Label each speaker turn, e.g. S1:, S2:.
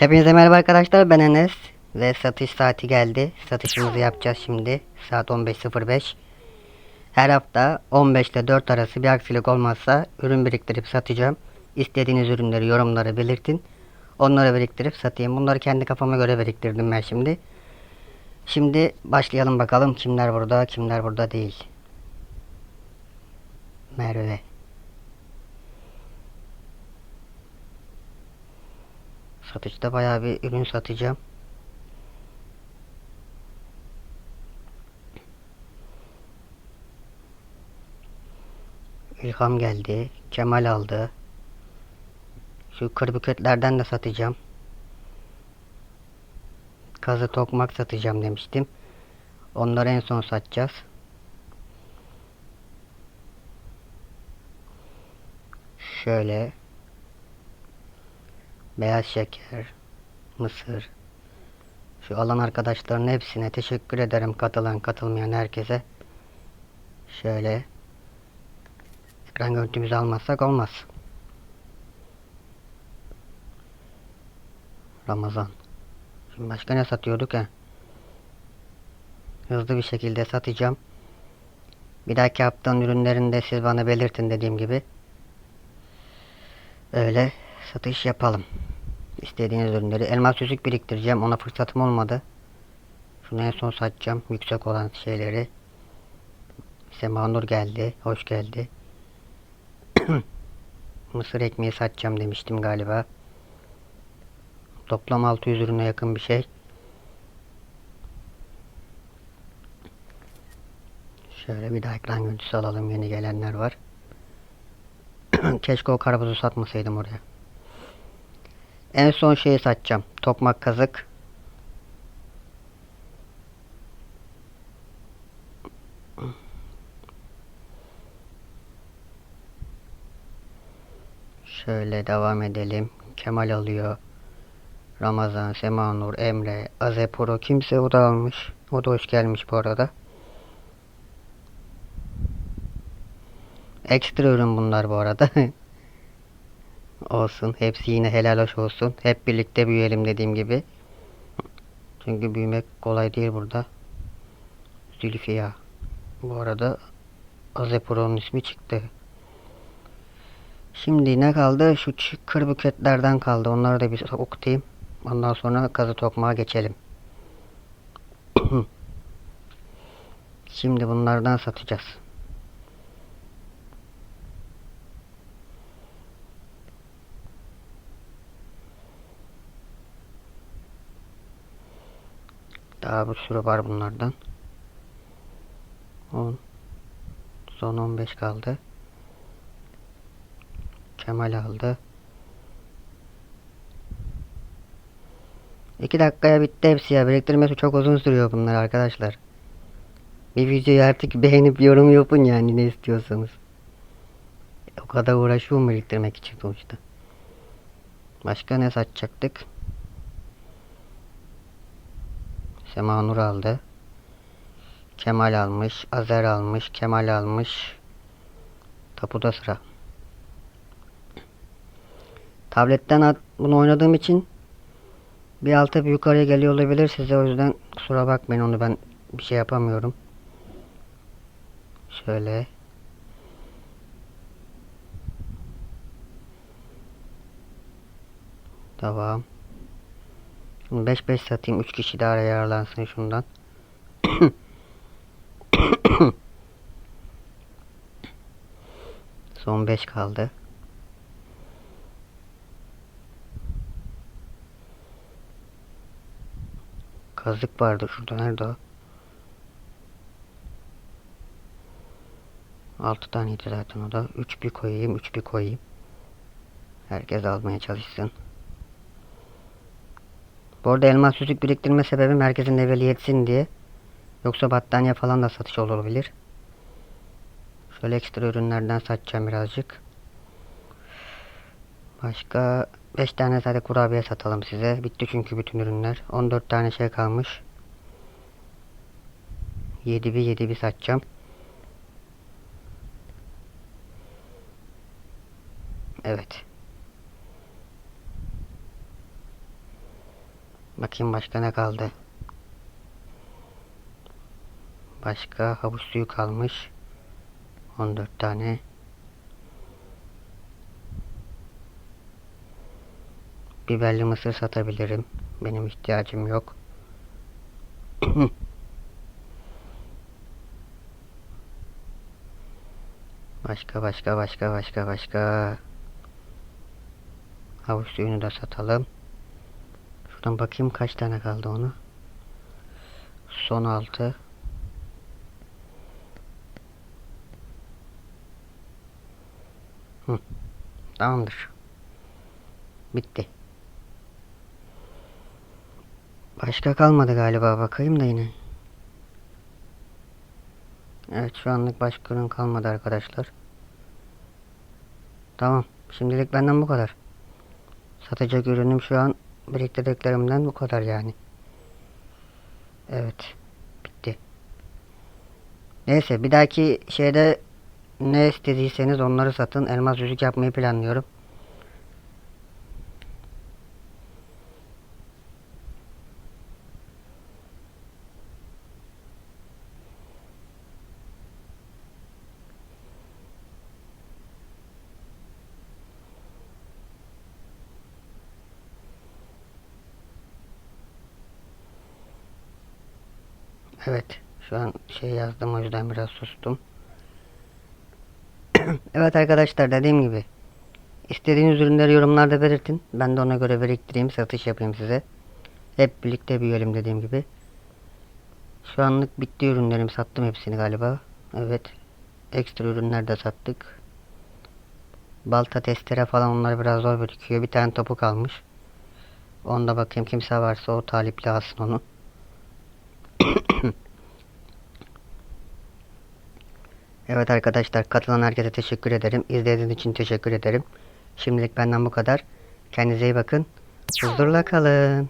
S1: Hepinize merhaba arkadaşlar ben Enes ve satış saati geldi. Satışımızı yapacağız şimdi saat 15.05. Her hafta 15 ile 4 arası bir aksilik olmazsa ürün biriktirip satacağım. İstediğiniz ürünleri yorumlara belirtin. Onları biriktirip satayım. Bunları kendi kafama göre biriktirdim ben şimdi. Şimdi başlayalım bakalım kimler burada kimler burada değil. Merve. Satışta bayağı bir ürün satacağım. İlham geldi. Kemal aldı. Şu kırbüketlerden de satacağım. Kazı tokmak satacağım demiştim. Onları en son satacağız. Şöyle beyaz şeker, mısır. Şu alan arkadaşların hepsine teşekkür ederim katılan katılmayan herkese. Şöyle ekran görüntümüzü almazsak olmaz. Ramazan. Şimdi başka ne satıyorduk ya? Hızlı bir şekilde satacağım. Bir dahaki haftanın ürünlerini de siz bana belirtin dediğim gibi. Öyle satış yapalım. İstediğiniz ürünleri. Elmas yüzük biriktireceğim. Ona fırsatım olmadı. Şunu en son satacağım. Yüksek olan şeyleri. Semanur geldi. Hoş geldi. Mısır ekmeği satacağım demiştim galiba. Toplam 600 ürüne yakın bir şey. Şöyle bir daha ekran görüntüsü alalım. Yeni gelenler var. Keşke o karpuzu satmasaydım oraya. En son şeyi satacağım. Tokmak kazık. Şöyle devam edelim. Kemal alıyor. Ramazan, Semanur, Emre, Azepuro kimse o da almış. O da hoş gelmiş bu arada. Ekstra ürün bunlar bu arada. olsun. Hepsi yine helal hoş olsun. Hep birlikte büyüyelim dediğim gibi. Çünkü büyümek kolay değil burada. Zülfiya. Bu arada Azepuro'nun ismi çıktı. Şimdi ne kaldı? Şu çi- kırbüketlerden kaldı. Onları da bir okutayım. Ondan sonra kazı tokmağa geçelim. Şimdi bunlardan satacağız. Daha bir sürü var bunlardan. 10 Son 15 kaldı. Kemal aldı. 2 dakikaya bitti hepsi ya. Biriktirmesi çok uzun sürüyor bunlar arkadaşlar. Bir videoyu artık beğenip yorum yapın yani ne istiyorsanız. O kadar uğraşıyorum biriktirmek için sonuçta. Başka ne satacaktık? Sema Nur aldı. Kemal almış. Azer almış. Kemal almış. Tapuda sıra. Tabletten bunu oynadığım için bir bir yukarıya geliyor olabilir size o yüzden kusura bakmayın onu ben bir şey yapamıyorum. Şöyle. Tamam. Şimdi 5-5 satayım. 3 kişi daha yararlansın şundan. Son 5 kaldı. Kazık vardı şurada. Nerede o? 6 taneydi zaten o da. 3 bir koyayım. 3 bir koyayım. Herkes almaya çalışsın. Bu arada elmas yüzük biriktirme sebebim herkesin leveli yetsin diye. Yoksa battaniye falan da satış olabilir. Şöyle ekstra ürünlerden satacağım birazcık. Başka 5 tane zaten kurabiye satalım size. Bitti çünkü bütün ürünler. 14 tane şey kalmış. 7 bir 7 bir satacağım. Evet. Bakayım başka ne kaldı. Başka havuç suyu kalmış. 14 tane. Biberli mısır satabilirim. Benim ihtiyacım yok. Başka başka başka başka başka. Havuç suyunu da satalım. Şuradan bakayım kaç tane kaldı onu. Son altı. Hı. Tamamdır. Bitti. Başka kalmadı galiba bakayım da yine. Evet şu anlık başka ürün kalmadı arkadaşlar. Tamam. Şimdilik benden bu kadar. Satacak ürünüm şu an biriktirdiklerimden bu kadar yani. Evet. Bitti. Neyse bir dahaki şeyde ne istediyseniz onları satın. Elmas yüzük yapmayı planlıyorum. Evet. Şu an şey yazdım o yüzden biraz sustum. evet arkadaşlar dediğim gibi. istediğiniz ürünleri yorumlarda belirtin. Ben de ona göre biriktireyim satış yapayım size. Hep birlikte büyüyelim dediğim gibi. Şu anlık bitti ürünlerim sattım hepsini galiba. Evet. Ekstra ürünler de sattık. Balta testere falan onlar biraz zor birikiyor. Bir tane topu kalmış. Onda bakayım kimse varsa o talipli alsın onu. Evet arkadaşlar katılan herkese teşekkür ederim. İzlediğiniz için teşekkür ederim. Şimdilik benden bu kadar. Kendinize iyi bakın. Huzurla kalın.